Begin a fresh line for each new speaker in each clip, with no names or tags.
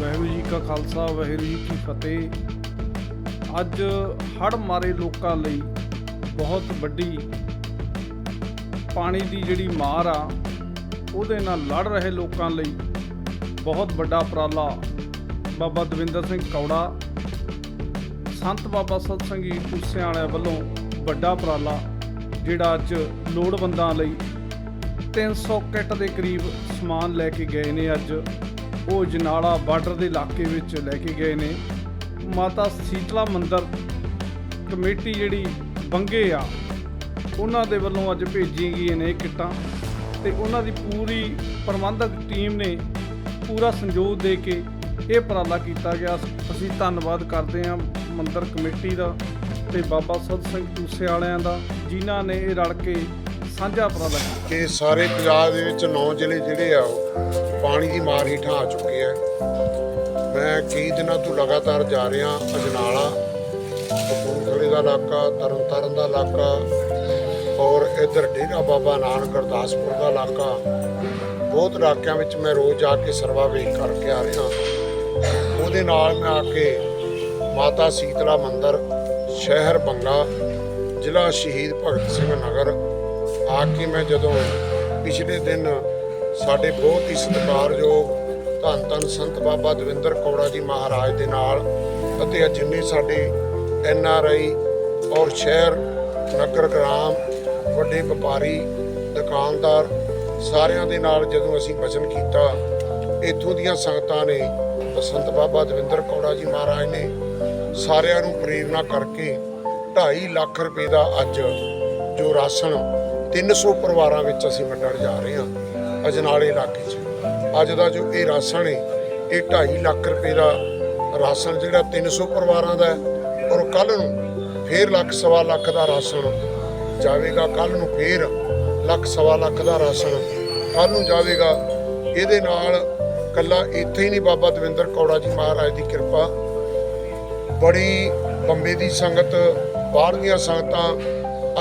ਵਾਹਿਗੁਰੂ ਜੀ ਕਾ ਖਾਲਸਾ, ਵਾਹਿਗੁਰੂ ਜੀ ਕੀ ਫਤਿਹ। ਅੱਜ ਹੜ ਮਾਰੇ ਲੋਕਾਂ ਲਈ ਬਹੁਤ ਵੱਡੀ ਪਾਣੀ ਦੀ ਜਿਹੜੀ ਮਾਰ ਆ, ਉਹਦੇ ਨਾਲ ਲੜ ਰਹੇ ਲੋਕਾਂ ਲਈ ਬਹੁਤ ਵੱਡਾ ਉਪਰਾਲਾ। ਬਾਬਾ ਦਵਿੰਦਰ ਸਿੰਘ ਕੌੜਾ, ਸੰਤ ਬਾਬਾ ਸਤ ਸੰਗੀ ਟੂਸਿਆਂ ਵਾਲਿਆਂ ਵੱਲੋਂ ਵੱਡਾ ਉਪਰਾਲਾ, ਜਿਹੜਾ ਅੱਜ ਲੋੜਵੰਦਾਂ ਲਈ 300 ਕਿੱਟ ਦੇ ਕਰੀਬ ਸਮਾਨ ਲੈ ਕੇ ਗਏ ਨੇ ਅੱਜ। ਉਹ ਜਨਾਲਾ ਬਾਰਡਰ ਦੇ ਇਲਾਕੇ ਵਿੱਚ ਲੈ ਕੇ ਗਏ ਨੇ। ਮਾਤਾ ਸੀਤਲਾ ਮੰਦਰ ਕਮੇਟੀ ਜਿਹੜੀ ਬੰਗੇ ਆ, ਉਹਨਾਂ ਦੇ ਵੱਲੋਂ ਅੱਜ ਭੇਜੀ ਗਈਆਂ ਨੇ ਇਹ ਕਿੱਟਾਂ ਤੇ ਉਹਨਾਂ ਦੀ ਪੂਰੀ ਪ੍ਰਬੰਧਕ ਟੀਮ ਨੇ ਪੂਰਾ ਸੰਯੋਗ ਦੇ ਕੇ ਇਹ ਉਪਰਾਲਾ ਕੀਤਾ ਗਿਆ। ਅਸੀਂ ਧੰਨਵਾਦ ਕਰਦੇ ਹਾਂ ਮੰਦਰ ਕਮੇਟੀ ਦਾ ਤੇ ਬਾਬਾ ਸਤ ਸਿੰਘ ਟੂਸੇ ਵਾਲਿਆਂ ਦਾ, ਜਿਨ੍ਹਾਂ ਨੇ ਇਹ ਰਲ ਕੇ ਸਾਂਝਾ ਉਪਰਾਲਾ ਕੀਤਾ
ਕਿ ਸਾਰੇ ਪੰਜਾਬ ਦੇ ਵਿੱਚ ਨੌ ਜ਼ਿਲ੍ਹੇ ਜਿਹੜੇ ਆ, ਉਹ ਪਾਣੀ ਦੀ ਮਾਰ ਹੇਠਾਂ ਆ ਚੁੱਕੇ ਆ। ਮੈਂ ਕਈ ਦਿਨਾਂ ਤੋਂ ਲਗਾਤਾਰ ਜਾ ਰਿਹਾ, ਅਜਨਾਲਾ, ਕਪੂਰਥਲੇ ਦਾ ਇਲਾਕਾ, ਤਰਨਤਾਰਨ ਦਾ ਇਲਾਕਾ, ਔਰ ਇੱਧਰ ਡੇਰਾ ਬਾਬਾ ਨਾਨਕ ਗੁਰਦਾਸਪੁਰ ਦਾ ਇਲਾਕਾ। ਬਹੁਤ ਇਲਾਕਿਆਂ ਵਿੱਚ ਮੈਂ ਰੋਜ਼ ਜਾ ਕੇ ਸਰਵਾ ਵੇਖ ਕਰਕੇ ਆ ਰਿਹਾ। ਉਹਦੇ ਨਾਲ ਮੈਂ ਆ ਕੇ ਮਾਤਾ ਸੀਤਲਾ ਮੰਦਿਰ, ਸ਼ਹਿਰ ਬੰਗਾ, ਜ਼ਿਲ੍ਹਾ ਸ਼ਹੀਦ ਭਗਤ ਸਿੰਘ ਨਗਰ ਆ ਕੇ ਮੈਂ ਜਦੋਂ ਪਿਛਲੇ ਦਿਨ ਸਾਡੇ ਬਹੁਤ ਹੀ ਸਤਿਕਾਰਯੋਗ ਧੰਨ ਧੰਨ ਸੰਤ ਬਾਬਾ ਦਵਿੰਦਰ ਕੌੜਾ ਜੀ ਮਹਾਰਾਜ ਦੇ ਨਾਲ ਅਤੇ ਜਿੰਨੇ ਸਾਡੇ ਐਨ ਆਰ ਆਈ ਔਰ ਸ਼ਹਿਰ, ਨਗਰ ਗ੍ਰਾਮ, ਵੱਡੇ ਵਪਾਰੀ, ਦੁਕਾਨਦਾਰ ਸਾਰਿਆਂ ਦੇ ਨਾਲ ਜਦੋਂ ਅਸੀਂ ਵਚਨ ਕੀਤਾ, ਇੱਥੋਂ ਦੀਆਂ ਸੰਗਤਾਂ ਨੇ, ਸੰਤ ਬਾਬਾ ਦਵਿੰਦਰ ਕੌੜਾ ਜੀ ਮਹਾਰਾਜ ਨੇ ਸਾਰਿਆਂ ਨੂੰ ਪ੍ਰੇਰਣਾ ਕਰਕੇ 2.5 ਲੱਖ ਰੁਪਏ ਦਾ ਅੱਜ ਜੋ ਰਾਸ਼ਨ 300 ਪਰਿਵਾਰਾਂ ਵਿੱਚ ਅਸੀਂ ਵੰਡਣ ਜਾ ਰਹੇ ਹਾਂ ਅਜਨਾਲੇ ਇਲਾਕੇ 'ਚ। ਅੱਜ ਦਾ ਜੋ ਇਹ ਰਾਸ਼ਨ ਹੈ, ਇਹ 2.5 ਲੱਖ ਰੁਪਏ ਦਾ ਰਾਸ਼ਨ ਜਿਹੜਾ 300 ਪਰਿਵਾਰਾਂ ਦਾ ਔਰ ਕੱਲ ਨੂੰ ਫੇਰ ਲੱਖ ਸਵਾ ਲੱਖ ਦਾ ਰਾਸ਼ਨ ਜਾਵੇਗਾ ਕੱਲ ਨੂੰ ਫੇਰ ਲੱਖ ਸਵਾ ਲੱਖ ਦਾ ਰਾਸ਼ਨ ਕੱਲ ਨੂੰ ਜਾਵੇਗਾ। ਇਹਦੇ ਨਾਲ ਕੱਲਾ ਇੱਥੇ ਹੀ ਨਹੀਂ ਬਾਬਾ ਦਵਿੰਦਰ ਕੌੜਾ ਜੀ ਮਹਾਰਾਜ ਦੀ ਕਿਰਪਾ। ਬੜੀ ਬੰਬੇ ਦੀ ਸੰਗਤ, ਬਾਹਰ ਦੀਆਂ ਸੰਗਤਾਂ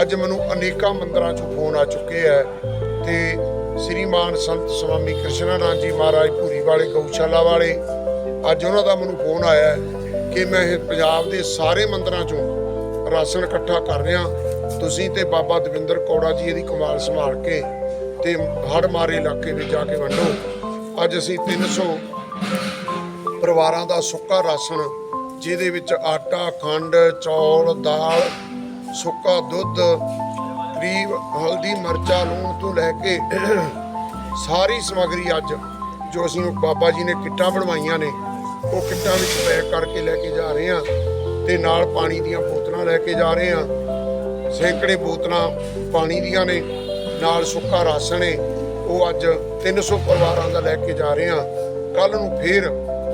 ਅੱਜ ਮੈਨੂੰ ਅਨੇਕਾਂ ਮੰਦਰਾਂ ਚੋਂ ਫੋਨ ਆ ਚੁੱਕੇ ਹੈ ਤੇ ਸ੍ਰੀਮਾਨ ਸੰਤ ਸਵਾਮੀ ਕ੍ਰਿਸ਼ਨਾਨੰਦ ਜੀ ਮਹਾਰਾਜ ਭੂਰੀ ਵਾਲੇ, ਗਊਸ਼ਾਲਾ ਵਾਲੇ, ਅੱਜ ਉਹਨਾਂ ਦਾ ਮੈਨੂੰ ਫੋਨ ਆਇਆ ਕਿ ਮੈਂ ਇਹ ਪੰਜਾਬ ਦੇ ਸਾਰੇ ਮੰਦਰਾਂ ਚੋਂ ਰਾਸ਼ਨ ਇਕੱਠਾ ਕਰ ਰਿਹਾ। ਤੁਸੀਂ ਤੇ ਬਾਬਾ ਦਵਿੰਦਰ ਕੌੜਾ ਜੀ ਇਹਦੀ ਕਮਾਲ ਸੰਭਾਲ ਕੇ ਤੇ ਹੜ ਮਾਰੇ ਇਲਾਕੇ ਵਿੱਚ ਜਾ ਕੇ ਵੰਡੋ। ਅੱਜ ਅਸੀਂ 300 ਪਰਿਵਾਰਾਂ ਦਾ ਸੁੱਕਾ ਰਾਸ਼ਨ, ਜਿਹਦੇ ਵਿੱਚ ਆਟਾ, ਖੰਡ, ਚੌਲ, ਦਾਲ ਸੁੱਕਾ ਦੁੱਧ ਕਰੀਬ ਹਲਦੀ, ਮਰਚਾ, ਲੂਣ ਤੋਂ ਲੈ ਕੇ ਸਾਰੀ ਸਮੱਗਰੀ ਅੱਜ ਜੋ ਅਸੀਂ ਉਹ ਬਾਬਾ ਜੀ ਨੇ ਕਿੱਟਾਂ ਬਣਵਾਈਆਂ ਨੇ, ਉਹ ਕਿੱਟਾਂ ਵਿੱਚ ਪੈਕ ਕਰਕੇ ਲੈ ਕੇ ਜਾ ਰਹੇ ਹਾਂ ਤੇ ਨਾਲ ਪਾਣੀ ਦੀਆਂ ਬੋਤਲਾਂ ਲੈ ਕੇ ਜਾ ਰਹੇ ਹਾਂ। ਸੈਂਕੜੇ ਬੋਤਲਾਂ ਪਾਣੀ ਦੀਆਂ ਨੇ, ਨਾਲ ਸੁੱਕਾ ਰਾਸ਼ਨ ਹੈ ਉਹ ਅੱਜ 300 ਪਰਿਵਾਰਾਂ ਦਾ ਲੈ ਕੇ ਜਾ ਰਹੇ ਹਾਂ। ਕੱਲ ਨੂੰ ਫੇਰ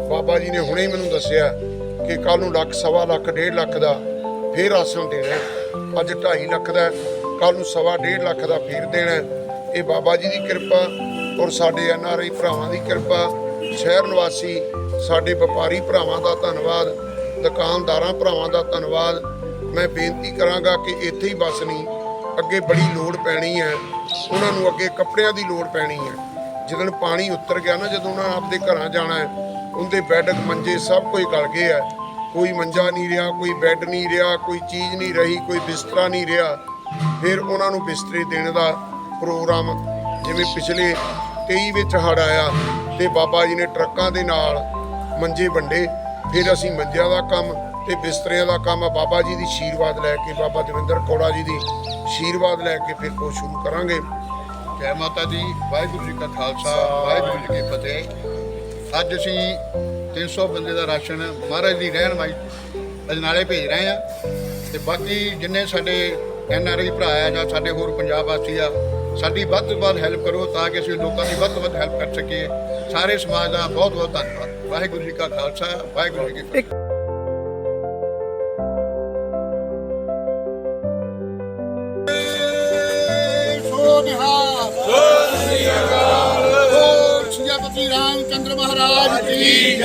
ਬਾਬਾ ਜੀ ਨੇ ਹੁਣੇ ਮੈਨੂੰ ਦੱਸਿਆ ਕਿ ਕੱਲ ਨੂੰ ਲੱਖ, ਸਵਾ ਲੱਖ, ਡੇਢ ਲੱਖ ਦਾ ਫੇਰ ਰਾਸ਼ਨ ਦੇਣਾ ਅੱਜ 2.5 ਲੱਖ ਦਾ ਕੱਲ ਨੂੰ ਸਵਾ ਡੇਢ ਲੱਖ ਦਾ ਫੇਰ ਦੇਣਾ ਇਹ ਬਾਬਾ ਜੀ ਦੀ ਕਿਰਪਾ ਔਰ ਸਾਡੇ ਐਨ ਆਰ ਆਈ ਭਰਾਵਾਂ ਦੀ ਕਿਰਪਾ। ਸ਼ਹਿਰ ਨਿਵਾਸੀ, ਸਾਡੇ ਵਪਾਰੀ ਭਰਾਵਾਂ ਦਾ ਧੰਨਵਾਦ, ਦੁਕਾਨਦਾਰਾਂ ਭਰਾਵਾਂ ਦਾ ਧੰਨਵਾਦ। ਮੈਂ ਬੇਨਤੀ ਕਰਾਂਗਾ ਕਿ ਇੱਥੇ ਹੀ ਬਸ ਨਹੀਂ, ਅੱਗੇ ਬੜੀ ਲੋੜ ਪੈਣੀ ਹੈ। ਉਹਨਾਂ ਨੂੰ ਅੱਗੇ ਕੱਪੜਿਆਂ ਦੀ ਲੋੜ ਪੈਣੀ ਹੈ। ਜਦੋਂ ਪਾਣੀ ਉਤਰ ਗਿਆ ਨਾ, ਜਦੋਂ ਉਹਨਾਂ ਆਪਦੇ ਘਰਾਂ ਜਾਣਾ ਹੈ, ਉਹਦੇ ਬੈੱਡ ਮੰਜੇ ਸਭ ਕੁਝ ਗਲ ਗਏ ਹੈ। ਕੋਈ ਮੰਜਾ ਨਹੀਂ ਰਿਹਾ ਕੋਈ ਬੈੱਡ ਨਹੀਂ ਰਿਹਾ ਕੋਈ ਚੀਜ਼ ਨਹੀਂ ਰਹੀ ਕੋਈ ਬਿਸਤਰਾ ਨਹੀਂ ਰਿਹਾ। ਫਿਰ ਉਹਨਾਂ ਨੂੰ ਬਿਸਤਰੇ ਦੇਣ ਦਾ ਪ੍ਰੋਗਰਾਮ ਜਿਵੇਂ ਪਿਛਲੇ 23 ਵਿੱਚ ਹੜ ਆਇਆ ਤੇ ਬਾਬਾ ਜੀ ਨੇ ਟਰੱਕਾਂ ਦੇ ਨਾਲ ਮੰਜੇ ਵੰਡੇ ਫਿਰ ਅਸੀਂ ਮੰਜਿਆਂ ਦਾ ਕੰਮ ਤੇ ਬਿਸਤਰਿਆਂ ਦਾ ਕੰਮ ਬਾਬਾ ਜੀ ਦੀ ਆਸ਼ੀਰਵਾਦ ਲੈ ਕੇ ਬਾਬਾ ਦਵਿੰਦਰ ਕੌੜਾ ਜੀ ਦੀ ਆਸ਼ੀਰਵਾਦ ਲੈ ਕੇ ਫਿਰ ਕੋ ਸ਼ੁਰੂ ਕਰਾਂਗੇ।
ਜੈ ਮਾਤਾ ਦੀ ਵਾਹਿਗੁਰੂ ਜੀ ਕਾ ਖਾਲਸਾ ਵਾਹਿਗੁਰੂ ਜੀ ਕੀ ਫਤਿਹ। ਅੱਜ ਅਸੀਂ 300 ਬੰਦੇ ਦਾ ਰਾਸ਼ਨ ਮਹਾਰਾਜ ਦੀ ਰਹਿਨਮਾਈ ਅਜਨਾਲੇ ਭੇਜ ਰਹੇ ਆ ਤੇ ਬਾਕੀ ਜਿੰਨੇ ਸਾਡੇ ਐਨ ਆਰ ਆਈ ਭਰਾ ਆ ਜਾਂ ਸਾਡੇ ਹੋਰ ਪੰਜਾਬ ਵਾਸੀ ਆ ਸਾਡੀ ਵੱਧ ਤੋਂ ਵੱਧ ਹੈਲਪ ਕਰੋ ਤਾਂ ਕਿ ਅਸੀਂ ਲੋਕਾਂ ਦੀ ਵੱਧ ਤੋਂ ਵੱਧ ਹੈਲਪ ਕਰ ਸਕੀਏ। ਸਾਰੇ ਸਮਾਜ ਦਾ ਬਹੁਤ ਬਹੁਤ ਧੰਨਵਾਦ। ਵਾਹਿਗੁਰੂ ਜੀ ਕਾ ਖਾਲਸਾ ਵਾਹਿਗੁਰੂ ਜੀ ਕੀ ਫਤਿਹ।
ਸੋ ਨਿਹਾਲ। ਸ਼੍ਰੀ ਰਾਮਚੰਦਰ ਮਹਾਰਾਜ ਕੀ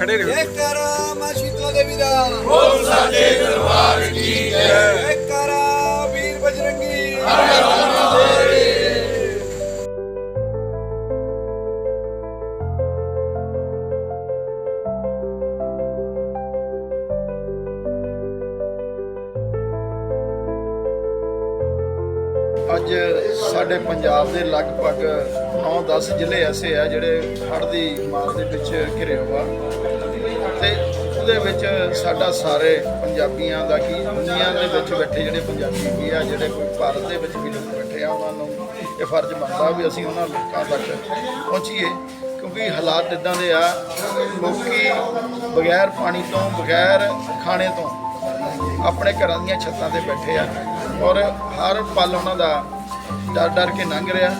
ਖੜੇ ਰਹੋ।
ਜੈ ਕਰਾ ਮਾ ਸ਼ੀਤਲਾ ਦੇਵੀ ਦਾ। ਬੋਲ ਸਾਡੇ ਦਰਬਾਰ ਕੀ ਜੈ।
ਅੱਜ ਸਾਡੇ ਪੰਜਾਬ ਦੇ ਲਗਭਗ 9-10 ਜ਼ਿਲ੍ਹੇ ਐਸੇ ਆ ਜਿਹੜੇ ਹੜ੍ਹ ਦੀ ਮਾਰ ਦੇ ਵਿੱਚ ਘਿਰੇ ਹੋਆ ਤੇ ਉਹਦੇ ਵਿੱਚ ਸਾਡਾ ਸਾਰੇ ਪੰਜਾਬੀਆਂ ਦਾ ਕੀ, ਦੁਨੀਆ ਦੇ ਵਿੱਚ ਬੈਠੇ ਜਿਹੜੇ ਪੰਜਾਬੀ ਵੀ ਆ, ਜਿਹੜੇ ਕੋਈ ਭਾਰਤ ਦੇ ਵਿੱਚ ਵੀ ਲੋਕ ਬੈਠੇ ਆ, ਉਹਨਾਂ ਨੂੰ ਇਹ ਫਰਜ਼ ਬਣਦਾ ਵੀ ਅਸੀਂ ਉਹਨਾਂ ਲੋਕਾਂ ਤੱਕ ਪਹੁੰਚੀਏ। ਕਿਉਂਕਿ ਹਾਲਾਤ ਇਦਾਂ ਦੇ ਆ, ਲੋਕੀ ਬਗੈਰ ਪਾਣੀ ਤੋਂ, ਬਗੈਰ ਖਾਣੇ ਤੋਂ ਆਪਣੇ ਘਰਾਂ ਦੀਆਂ ਛੱਤਾਂ ਤੇ ਬੈਠੇ ਆ। ਔਰ ਹਰ ਪਲ ਉਹਨਾਂ ਦਾ ਡਰ ਡਰ ਕੇ ਲੰਘ ਰਿਹਾ।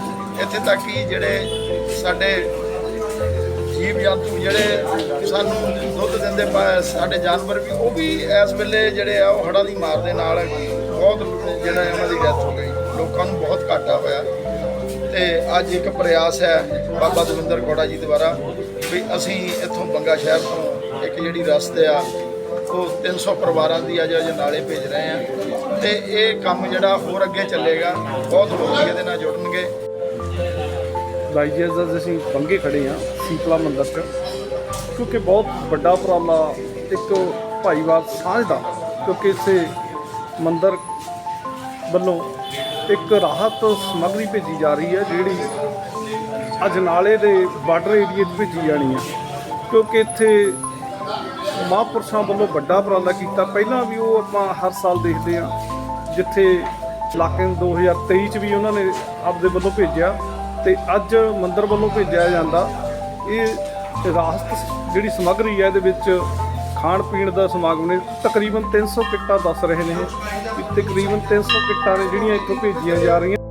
ਇੱਥੇ ਤੱਕ ਕਿ ਜਿਹੜੇ ਸਾਡੇ ਜੀਵ ਜੰਤੂ ਜਿਹੜੇ ਸਾਨੂੰ ਦੁੱਧ ਦਿੰਦੇ ਪਏ ਸਾਡੇ ਜਾਨਵਰ ਵੀ, ਉਹ ਵੀ ਇਸ ਵੇਲੇ ਜਿਹੜੇ ਆ, ਉਹ ਹੜ੍ਹਾਂ ਦੀ ਮਾਰ ਦੇ ਨਾਲ ਬਹੁਤ ਜਿਹੜਾ ਉਹਨਾਂ ਦੀ ਡੈਥ ਹੋ ਗਈ। ਲੋਕਾਂ ਨੂੰ ਬਹੁਤ ਘਾਟਾ ਹੋਇਆ। ਤੇ ਅੱਜ ਇੱਕ ਪ੍ਰਯਾਸ ਹੈ ਬਾਬਾ ਦਵਿੰਦਰ ਗੌੜਾ ਜੀ ਦੁਆਰਾ ਵੀ ਅਸੀਂ ਇੱਥੋਂ ਬੰਗਾ ਸ਼ਹਿਰ ਤੋਂ ਇੱਕ ਜਿਹੜੀ ਰਸਤੇ ਆ, ਉਹ 300 ਪਰਿਵਾਰਾਂ ਦੀ ਅੱਜ ਨਾਲੇ ਭੇਜ ਰਹੇ ਆ ਤੇ ਇਹ ਕੰਮ ਜਿਹੜਾ ਹੋਰ ਅੱਗੇ ਚੱਲੇਗਾ, ਬਹੁਤ ਲੋਕ ਇਹਦੇ ਨਾਲ ਜੁੜਨਗੇ।
ਬਾਈ ਜੀ ਅਸੀਂ ਬੰਗੇ ਖੜੇ ਆ ਸੀਤਲਾ ਮੰਦਰ 'ਚ, ਕਿਉਂਕਿ ਬਹੁਤ ਵੱਡਾ ਉਪਰਾਲਾ ਇੱਕ ਭਾਈਵਾਲ ਸਾਂਝ ਦਾ ਕਿਉਂਕਿ ਇਸੇ ਮੰਦਰ ਵੱਲੋਂ ਇੱਕ ਰਾਹਤ ਸਮੱਗਰੀ ਭੇਜੀ ਜਾ ਰਹੀ ਹੈ, ਜਿਹੜੀ ਅਜਨਾਲੇ ਦੇ ਬਾਰਡਰ ਏਰੀਏ 'ਚ ਭੇਜੀ ਜਾਣੀ ਹੈ। ਕਿਉਂਕਿ ਇੱਥੇ ਮਹਾਂਪੁਰਸ਼ਾਂ ਵੱਲੋਂ ਵੱਡਾ ਉਪਰਾਲਾ ਕੀਤਾ। ਪਹਿਲਾਂ ਵੀ ਉਹ ਆਪਾਂ ਹਰ ਸਾਲ ਦੇਖਦੇ ਆ ਜਿੱਥੇ ਇਲਾਕੇ ਨੂੰ 2023 ਚ ਵੀ ਉਹਨਾਂ ਨੇ ਆਪਦੇ ਵੱਲੋਂ ਭੇਜਿਆ ਤੇ ਅੱਜ ਮੰਦਰ ਵੱਲੋਂ ਭੇਜਿਆ ਜਾਂਦਾ। ਇਹ ਰਾਸਤ ਜਿਹੜੀ ਸਮੱਗਰੀ ਹੈ ਇਹਦੇ ਵਿੱਚ ਖਾਣ ਪੀਣ ਦਾ ਸਮਾਗਮ ਨੇ, ਤਕਰੀਬਨ 300 ਕਿੱਟਾਂ ਦੱਸ ਰਹੇ ਨੇ ਇਹ। ਵੀ ਤਕਰੀਬਨ 300 ਕਿੱਟਾਂ ਨੇ ਜਿਹੜੀਆਂ ਇੱਥੋਂ ਭੇਜੀਆਂ ਜਾ ਰਹੀਆਂ।